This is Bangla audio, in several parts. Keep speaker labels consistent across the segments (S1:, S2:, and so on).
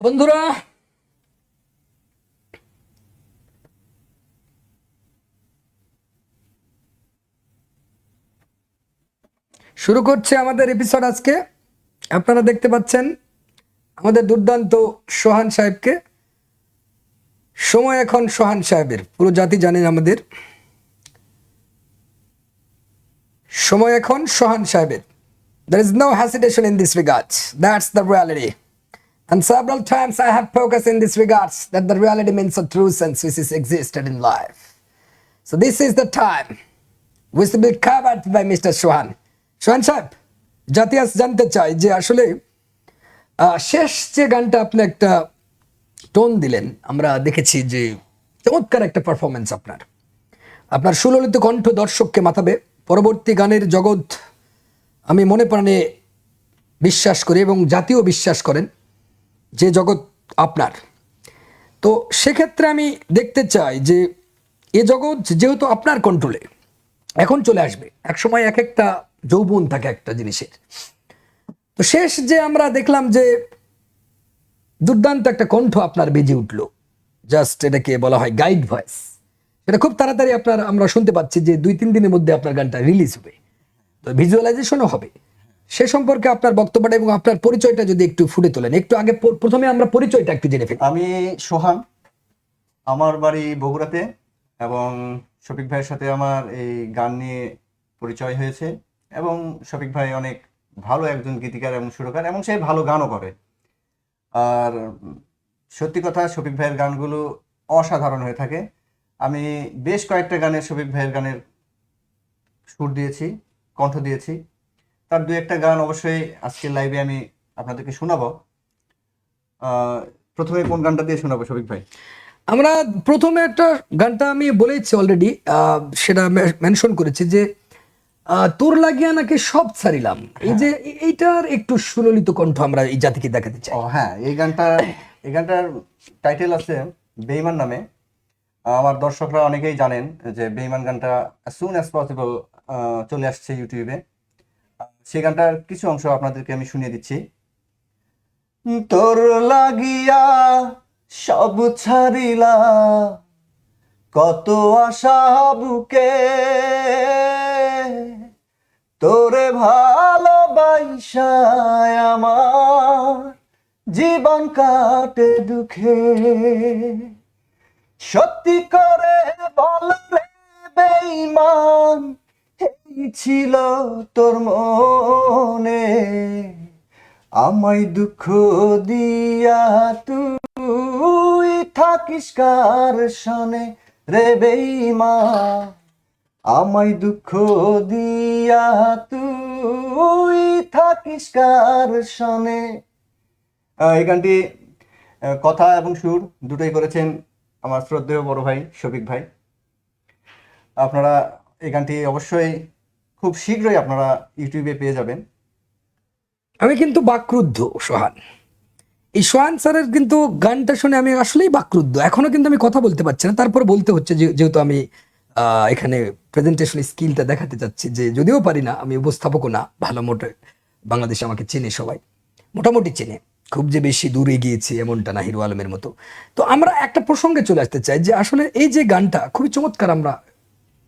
S1: বন্ধুরা, শুরু করছে আমাদের এপিসোড আজকে আপনারা দেখতে পাচ্ছেন আমাদের দুর্দান্ত সোহান সাহেবকে সময় এখন সোহান সাহেবের, পুরো জাতি জানেন আমাদের সময় এখন সোহান সাহেবের There is no hesitation in this regards. That's the reality. And several times I have focused in this regards that the reality means a true sense which is existed in life. So this is the time which will be covered by Mr. Sohan. Sohan সাহেব জাতি আজ জানতে চাই যে আসলে শেষ যে গানটা আপনি একটা টোন দিলেন আমরা দেখেছি যে চমৎকার একটা পারফরমেন্স আপনার আপনার সুললিত কণ্ঠ দর্শককে মাথাবে পরবর্তী গানের জগৎ আমি মনে প্রাণে বিশ্বাস করি এবং জাতীয় বিশ্বাস করেন যে জগৎ আপনার। তো সেক্ষেত্রে আমি দেখতে চাই যে এ জগৎ যেহেতু আপনার কন্ট্রোলে এখন চলে আসবে। এক সময় এক একটা যৌবন থাকে একটা জিনিসের। তো শেষ যে আমরা দেখলাম যে দুর্দান্ত একটা কণ্ঠ আপনার বেজে উঠল। জাস্ট এটাকে বলা হয় গাইড ভয়েস এটা খুব তাড়াতাড়ি আপনার, আমরা শুনতে পাচ্ছি যে দুই তিন দিনের মধ্যে আপনার গানটা রিলিজ হবে। তো ভিজুয়ালাইজেশনও হবে। সে সম্পর্কে আপনার বক্তব্যটা এবং আপনার পরিচয়টা যদি একটু ফুটে তোলেন। একটু আগে প্রথমে আমরা পরিচয়টা একটু জেনে ফেলি।
S2: আমি সোহান, আমার বাড়ি বগুড়াতে এবং শফিক ভাইয়ের সাথে আমার এই গান নিয়ে পরিচয় হয়েছে এবং শফিক ভাই অনেক ভালো একজন গীতিকার এবং সুরকার এবং সে ভালো গানও করে। আর সত্যি কথা, শফিক ভাইয়ের গানগুলো অসাধারণ হয়ে থাকে। আমি বেশ কয়েকটা গানের শফিক ভাইয়ের গানের সুর দিয়েছি, কণ্ঠ দিয়েছি। তার দু একটা গান অবশ্যই আজকের লাইভে আমি আপনাদেরকে শোনাবো। প্রথমে কোন গানটা দিয়ে শোনাবো শফিক ভাই?
S1: আমরা প্রথমে একটা গানটা আমি বলেইছি অলরেডি সেটা মেনশন করেছি যে তোর লাগিয়া নাকি সব ছাড়িলাম। এই যে এইটার একটু সুললিত কণ্ঠ আমরা এই জাতিকে দেখাতে চাই।
S2: ও হ্যাঁ এই গানটা এই গানটার টাইটেল আছে বেইমান নামে। আমার দর্শকরা অনেকেই জানেন যে বেইমান গানটা সুন অ্যাজ পসিবল চলে আসছে ইউটিউবে সেই গানটার কিছু অংশ আপনাদেরকে আমি শুনিয়ে দিচ্ছি। তোর লাগিয়া সব ছাড়িলা, কত আশা বুকে। তোরে ভালোবাসায় আমার জীবন কাটে দুঃখে। সত্যি করে বল রে বেঈমান এই ছিল তোর মনে। আমায় দুঃখ দিয়া তুই থাকিস কার সনে রে বেঈমান আমায় দুঃখ দিয়া তুই থাকিস কার সনে। এই গানটি কথা এবং সুর দুটোই করেছেন আমার শ্রদ্ধেয় বড় ভাই শফিক ভাই। আপনারা এই গানটি অবশ্যই খুব শীঘ্রই আপনারা ইউটিউবে পেয়ে যাবেন।
S1: আমি কিন্তু বাকরুদ্ধ, সোহান। এই সোহান স্যারের কিন্তু গানটা শুনে আমি আসলেই বাকরুদ্ধ। এখনও কিন্তু আমি কথা বলতে পারছি না। তারপর বলতে হচ্ছে যেহেতু আমি এখানে প্রেজেন্টেশন স্কিলটা দেখাতে চাচ্ছি যে, যদিও পারি না, আমি উপস্থাপকও না, ভালো মোটে বাংলাদেশে আমাকে চেনে সবাই। মোটামুটি চেনে। খুব যে বেশি দূরে গিয়েছি এমনটা না, হিরো আলমের মতো। তো আমরা একটা প্রসঙ্গে চলে আসতে চাই যে, আসলে এই যে গানটা, খুবই চমৎকার আমরা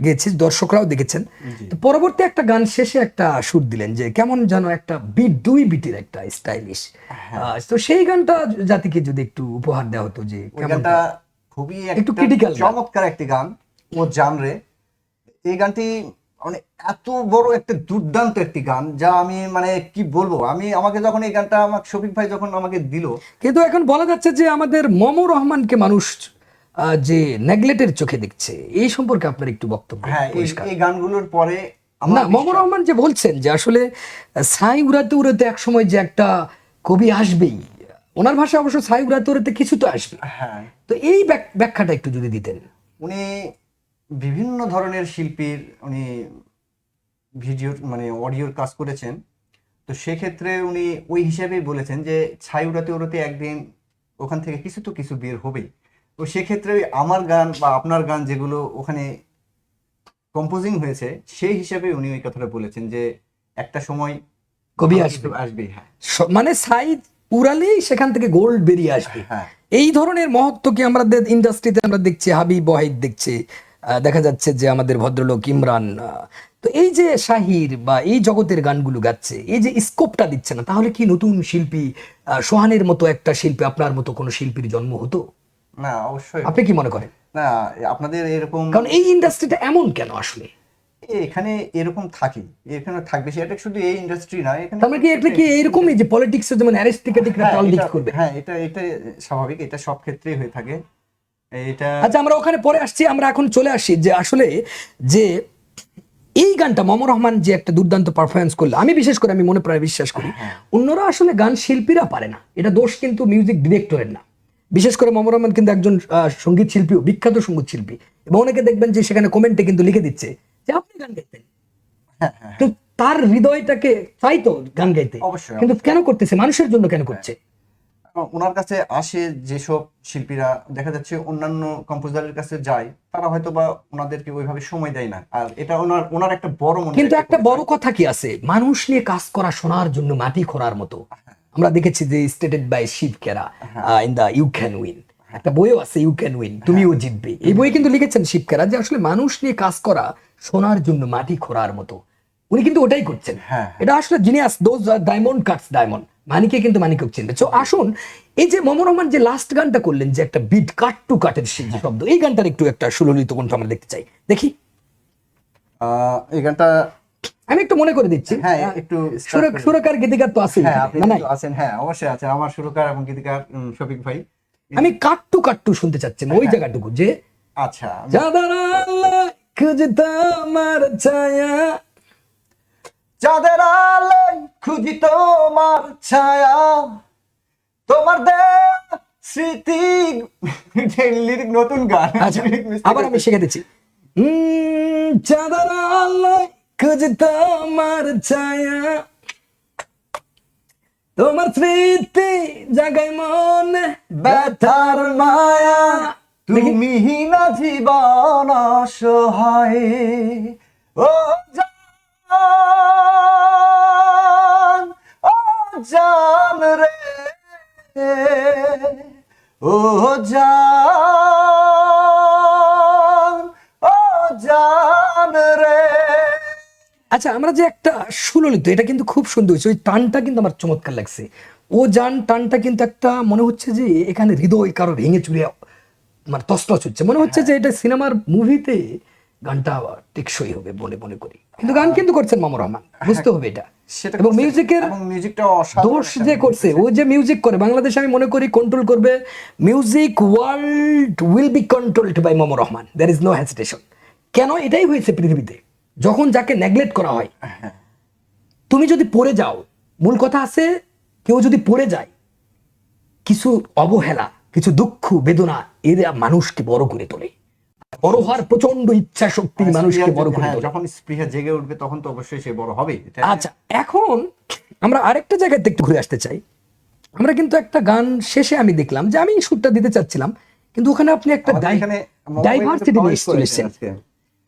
S1: গেছি দর্শকরাও দেখেছেন। তো পরবর্তী একটা গান শেষে একটা সুর দিলেন যে কেমন যেন একটা বিট দুই বিটের একটা স্টাইলিশ তো সেই গানটা জাতিকে যদি একটু উপহার দেওয়া হতো যে
S2: গানটা খুবই
S1: একটু গান।
S2: চমৎকার একটি গান ও জানরে। এই গানটি মানে এত বড় একটা দুর্দান্ত একটি গান যা আমি মানে কি বলব আমি আমাকে যখন এই গানটা আমার শফিক ভাই যখন আমাকে দিল
S1: কিন্তু এখন বলা যাচ্ছে যে আমাদের মমো রহমানকে মানুষ যে নেগলেটের চোখে দেখছে এই সম্পর্কে আপনার একটু বক্তব্য
S2: হ্যাঁ এই গানগুলোর পরে আমার
S1: না মমো রহমান যে বলছেন যে আসলে ছাই উড়াতে উড়াতে এক সময় যে একটা কবি আসবেই ওনার ভাষায় অবশ্য ছাই উড়াতে উড়াতে কিছু তো আসবে।
S2: হ্যাঁ।
S1: তো এই ব্যাখ্যাটা একটু যদি দিতেন।
S2: উনি বিভিন্ন ধরনের শিল্পীর উনি ভিডিও মানে অডিওর কাজ করেছেন। তো সেক্ষেত্রে উনি ওই হিসাবেই বলেছেন যে ছাই উড়াতে উড়াতে একদিন ওখান থেকে কিছু তো কিছু বের হবেই। তো সেক্ষেত্রে আমার গান বা আপনার গান যেগুলো ওখানে কম্পোজিং হয়েছে সেই হিসাবে উনি ওই কথাটা বলেছেন যে একটা সময়
S1: কবি আসবে।
S2: আসবে। হ্যাঁ।
S1: মানে ছাই উড়ালেই সেখান থেকে গোল্ড বেরিয়ে আসবে।
S2: হ্যাঁ।
S1: এই ধরনের মহত্ব কি আমাদের ইন্ডাস্ট্রিতে আমরা দেখছি? হাবিব ওয়াহিদ দেখছি। দেখা যাচ্ছে যে আমাদের ভদ্রলোক ইমরান তো এই যে শাহির বা এই জগতের গানগুলো গাচ্ছে এই যে স্কোপটা দিচ্ছে না তাহলে কি নতুন শিল্পী সোহানের মতো একটা শিল্পী আপনার মতো কোনো শিল্পীর জন্ম হতো?
S2: না অবশ্যই।
S1: আপনি কি মনে করেন?
S2: না আপনাদের এরকম
S1: কারণ এই ইন্ডাস্ট্রিটা এমন কেন আসলে?
S2: এখানে এরকম থাকে এখানে থাকবে সেটা শুধু এই ইন্ডাস্ট্রি নয় এখানে
S1: তার মানে কি এটা কি এইরকমই যে পলিটিক্স যেমন অ্যারিস্টিকেটিকরা
S2: হ্যাঁ,
S1: পলিটিক্স করবে?
S2: হ্যাঁ এটা এটা স্বাভাবিক এটা সব ক্ষেত্রেই হয়ে থাকে। এটা
S1: আচ্ছা আমরা ওখানে পরে আসছি আমরা এখন চলে আসি যে আসলে যে এই গানটা মম রহমান যে একটা দুর্দান্ত পারফরমেন্স করল আমি বিশেষ করে আমি মনে প্রায় বিশ্বাস করি অন্যরা আসলে গান শিল্পীরা পারে না। এটা দোষ কিন্তু মিউজিক ডিরেক্টরের না। বিশেষ করে মম রহমান কিন্তু একজন সংগীত শিল্পীও বিখ্যাত সংগীত শিল্পী। এবং অনেকে দেখবেন যে সেখানে কমেন্টে কিন্তু লিখে দিচ্ছে যে আপনি গান গাইতেন?
S2: হ্যাঁ হ্যাঁ
S1: তার হৃদয়টাকে চাইতো গান গাইতে।
S2: অবশ্যই,
S1: কিন্তু কেন করতেছে? মানুষের জন্য কেন করছে?
S2: ওনার কাছে আসে যেসব শিল্পীরা দেখা যাচ্ছে অন্যান্য কম্পোজারের কাছে যায় তারা হয়তো বা ওনাদেরকে ওইভাবে সময় দেয় না। আর এটা ওনার ওনার একটা বড় মনে
S1: কিন্তু একটা বড় কথা কি আছে? মানুষ নিয়ে কাজ করা শোনার জন্য মাটি খোঁড়ার মতো। আমরা দেখেছি যে stated by Shiv Khera in the you can win একটা বইও আছে ইউ ক্যান উইন তুমিও জিতবে। এই বই কিন্তু লিখেছেন শিব কেরা যে আসলে মানুষ নিয়ে কাজ করা শোনার জন্য মাটি খোঁড়ার মতো। উনি কিন্তু ওটাই করছেন।
S2: হ্যাঁ।
S1: এটা আসলে genius those diamond cuts diamond মানিকে কিন্তু মানিকক চিনবে। তো আসুন এই যে মম রহমান যে লাস্ট গানটা করলেন যে একটা বিট কাট টু কাটের শব্দ এই গানটার একটু একটা সুললিত কণ্ঠ আমরা দেখতে চাই। দেখি।
S2: আহ, এই গানটা
S1: আমি একটু মনে করে দিচ্ছি।
S2: হ্যাঁ একটু
S1: সুরক
S2: করি।
S1: সুরকার গীতিকার তো আছে
S2: হ্যাঁ আপনি আছেন হ্যাঁ অবশ্যই আছে। আমার সুরকার এবং গীতিকার শফিক ভাই।
S1: আমি কাট্টু কাট্টু শুনতে চাচ্ছি ওই জায়গাটুকু যে
S2: আচ্ছা।
S1: ছায়া।
S2: খুঁজি তোমার ছায়া। তোমার দে স্মৃতি লিরিক নতুন গান।
S1: আচ্ছা আবার আমি শিখে দিচ্ছি। উম, চাঁদার আল্লাহ খুঁজতে আমার ছায়া, তোমার স্মৃতি জাগায় মনে
S2: ব্যথার মায়া। তুমি না জীবন অসহায়, ও জান ও জান রে, ও জান।
S1: আচ্ছা আমরা যে একটা সুললিত এটা কিন্তু খুব সুন্দর হয়েছে। ওই টানটা কিন্তু আমার চমৎকার লাগছে। ও যান টানটা কিন্তু একটা মনে হচ্ছে যে এখানে হৃদয় কারও ভেঙে চুরে মানে তসতস হচ্ছে। মনে হচ্ছে যে এটা সিনেমার মুভিতে গানটা টেকসই হবে বলে মনে করি। কিন্তু গান কিন্তু করছেন মামুর রহমান বুঝতে হবে এটা।
S2: সেটা
S1: এবং মিউজিকের দোষ যে করছে ও যে মিউজিক করে বাংলাদেশে আমি মনে করি কন্ট্রোল করবে। Music world will be controlled by Mamur Rahman. There is no hesitation কেন এটাই হয়েছে পৃথিবীতে? যখন যাকে নেগলেক্ট করা হয় তুমি যদি পড়ে যাও মূল কথা আছে কেউ যদি পড়ে যায় কিছু অবহেলা কিছু দুঃখ বেদনা এরা মানুষকে বড় করে তোলে। বড় হওয়ার প্রচণ্ড ইচ্ছা শক্তি মানুষকে বড় করে
S2: হ্যাঁ,
S1: তোলে।
S2: যখন স্পৃহা জেগে উঠবে তখন তো অবশ্যই সে বড় হবে।
S1: আচ্ছা এখন আমরা আরেকটা জায়গাতে একটু ঘুরে আসতে চাই। আমরা কিন্তু একটা গান শেষে আমি দেখলাম যে আমি সুরটা দিতে চাচ্ছিলাম কিন্তু ওখানে আপনি একটা ডাইভার্সিটি নিয়ে চলেছেন।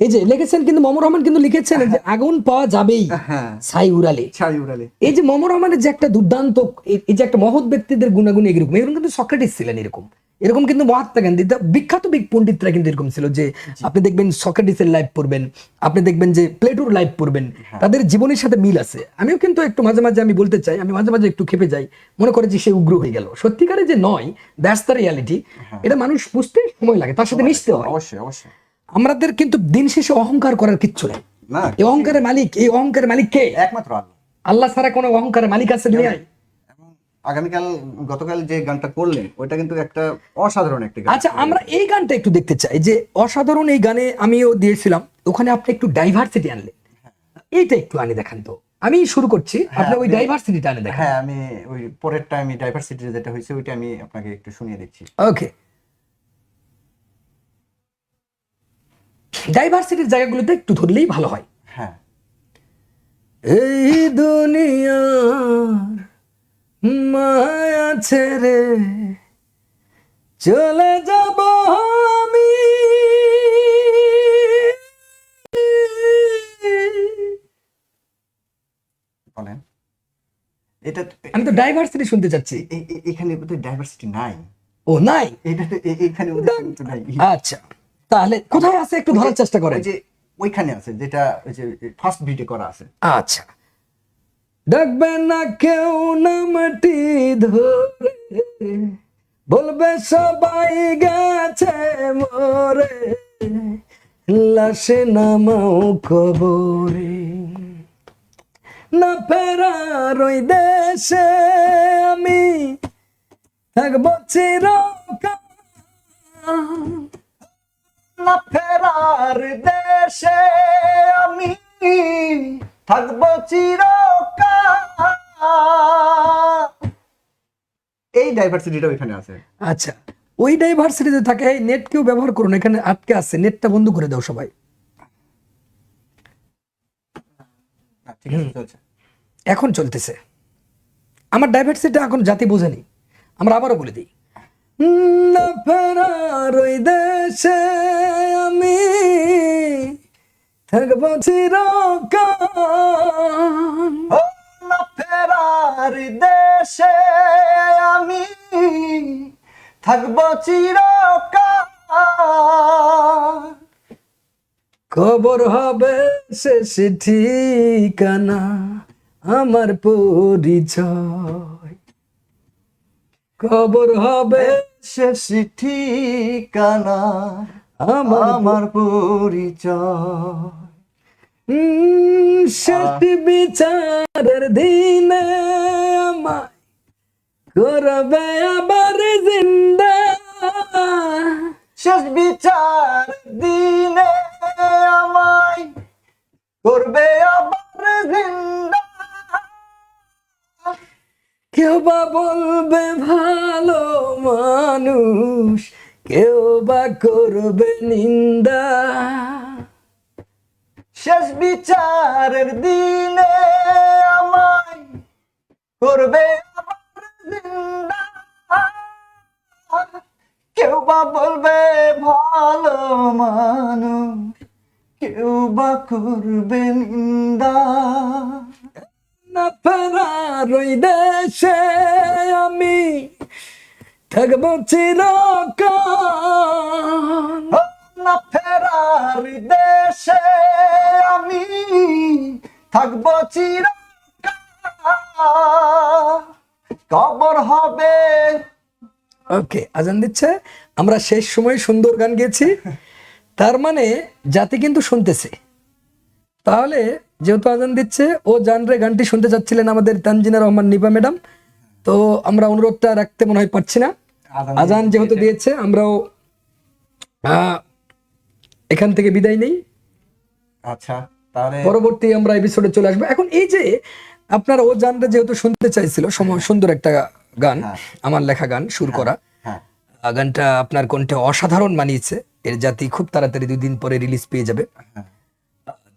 S1: এই যে লিখেছেন কিন্তু মমর রহমান কিন্তু লিখেছেন যে আগুন পাওয়া যাবেই
S2: হ্যাঁ।
S1: ছাই উড়ালে।
S2: ছাড়ি উড়ালে।
S1: এই যে মমর রহমানের যে একটা দুর্দান্ত এই- যে একটা মহৎ ব্যক্তিদের গুণাগুণ এরকম এরকম কিন্তু সক্রেটিস ছিলেন এরকম। এরকম কিন্তু মহাত্মা গান্ধী বিখ্যাত বিগ পণ্ডিতরা কিন্তু এরকম ছিল যে আপনি দেখবেন সক্রেটিসের লাইফ পড়বেন আপনি দেখবেন যে প্লেটোর লাইফ পড়বেন তাদের জীবনের সাথে মিল আছে। আমিও কিন্তু একটু মাঝে মাঝে আমি বলতে চাই আমি মাঝে মাঝে একটু খেপে যাই মনে করে যে সে উগ্র হয়ে গেল। সত্যিকারে যে নয় দ্যাটস দ্য রিয়ালিটি এটা মানুষ বুঝতে সময় লাগে তার সাথে মিশতে হয়।
S2: অবশ্যই অবশ্যই।
S1: আমাদের কিন্তু দিন শেষে অহংকার করার কিচ্ছু নেই।
S2: না
S1: এই অহংকারের মালিক এই অহংকারের মালিক কে?
S2: একমাত্র আল্লাহ।
S1: আল্লাহ ছাড়া কোনো অহংকারের মালিক আছে দুনিয়ায়?
S2: আগামীকাল গতকাল যে গানটা করলেন ওইটা কিন্তু একটা অসাধারণ একটা গান।
S1: আচ্ছা আমরা এই গানটা একটু দেখতে চাই যে অসাধারণ এই গানে আমিও দিয়েছিলাম ওখানে আপনি একটু ডাইভার্সিটি আনলেন। এইটা একটু আনে দেখান তো। আমি শুরু করছি আপনি ওই ডাইভার্সিটিটা আনে দেখান।
S2: হ্যাঁ আমি ওই পরেরটা আমি ডাইভার্সিটি যেটা হয়েছে ওইটা আমি আপনাকে একটু শুনিয়ে দিচ্ছি।
S1: ওকে ডাইভার্সিটির জায়গাগুলোতে একটু ধরলেই ভালো হয়।
S2: হ্যাঁ।
S1: এই দুনিয়ার মায়া ছেড়ে চলে যাব আমি।
S2: বলেন। এটা
S1: আমি তো ডাইভার্সিটি শুনতে চাচ্ছি।
S2: এখানে বোধহয় ডাইভার্সিটি নাই।
S1: ও নাই?
S2: এটা এখানে নাই।
S1: আচ্ছা। তাহলে কোথায় আছে একটু ধরার চেষ্টা
S2: করে যে ওইখানে আছে যেটা ওই যে ফার্স্ট বিটে করা আছে।
S1: আচ্ছা। ডাকবে না কেউ নামটি ধরে বলবে সবাই গেছে মরে লাশে নামাও কবরে। না ফেরার ওই দেশে আমি থাকব চিরকাল।
S2: ফেরার দেশে আমি থাকব চিরকাল। এই ডাইভার্সিটিটা ওইখানে আছে।
S1: আচ্ছা ওই ডাইভার্সিটিতে থাকে এই নেট কেউ ব্যবহার করুন এখানে আটকে আছে নেটটা বন্ধ করে দাও সবাই। এখন চলতেছে। আমার ডাইভার্সিটি এখন জাতি বোঝেনি আমরা আবারও বলে দিই। না ফেরার ওই দেশে আমি থাকব
S2: ও না ফেরার দেশে আমি থাকব চিরকাল।
S1: খবর হবে শেষ ঠিকানা আমার পরিচয়। খবর হবে
S2: শেষ ঠিকানা
S1: আমার
S2: পরিচয়।
S1: শেষ বিচারের দিনে আমায় করবে আবার জিন্দা।
S2: শেষ বিচার দিনে আমায় করবে আবার জিন্দা।
S1: কেউ বা বলবে ভালো মানুষ, কেউ বা করবে নিন্দা।
S2: শেষ বিচারের দিনে আমায় করবে কেউ বা বলবে ভালো মানুষ, কেউ বা করবে নিন্দা।
S1: না ফেরার দেশে আমি থাকব চিরকাল।
S2: না ফেরার দেশে আমি থাকব চিরকাল। কবর হবে।
S1: ওকে, আজান দিচ্ছে। আমরা শেষ সময় সুন্দর গান গেছি তার মানে জাতি কিন্তু শুনতেছে। তাহলে যেহেতু আজান দিচ্ছে ও জানরে গানটি শুনতে চাচ্ছিলেন আমাদের তানজিনা রহমান নিপা ম্যাডাম। তো আমরা অনুরোধটা রাখতে মনে হয় পারছি না।
S2: আজান
S1: যেহেতু দিয়েছে আমরাও এখান থেকে বিদায় নেই।
S2: আচ্ছা তাহলে
S1: পরবর্তী আমরা এপিসোডে চলে আসব। এখন এই যে আপনার ও জানটা যেহেতু শুনতে চাইছিল সুন্দর একটা গান আমার লেখা গান সুর করা।
S2: হ্যাঁ।
S1: গানটা আপনার কণ্ঠে অসাধারণ মানিয়েছে। এর জাতি খুব তাড়াতাড়ি দুই দিন পরে রিলিজ পেয়ে যাবে।
S2: হ্যাঁ।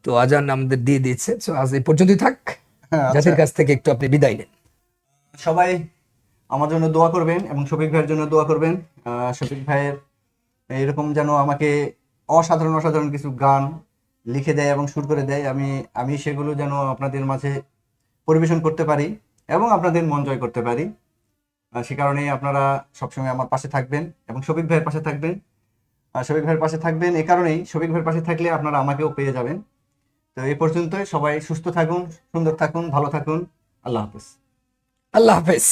S1: তো আজান আমাদের দিয়ে দিয়েছে। তো আজ এই পর্যন্তই থাক।
S2: হ্যাঁ,
S1: জাতির কাছ থেকে একটু আপনি বিদায় নেন।
S2: সবাই আমার জন্য দোয়া করবেন এবং শফিক ভাইয়ের জন্য দোয়া করবেন। শফিক ভাইয়ের এরকম যেন আমাকে অসাধারণ অসাধারণ কিছু গান লিখে দেয় এবং সুর করে দেয়। আমি আমি সেগুলো যেন আপনাদের মাঝে পরিবেশন করতে পারি এবং আপনাদের মন জয় করতে পারি। সে কারণেই আপনারা সবসময় আমার পাশে থাকবেন এবং শফিক ভাইয়ের পাশে থাকবেন। শফিক ভাইয়ের পাশে থাকবেন এ কারণেই শফিক ভাইয়ের পাশে থাকলে আপনারা আমাকেও পেয়ে যাবেন। তো এই পর্যন্তই। সবাই সুস্থ থাকুন সুন্দর থাকুন ভালো থাকুন। আল্লাহ হাফেজ।
S1: আল্লাহ হাফেজ।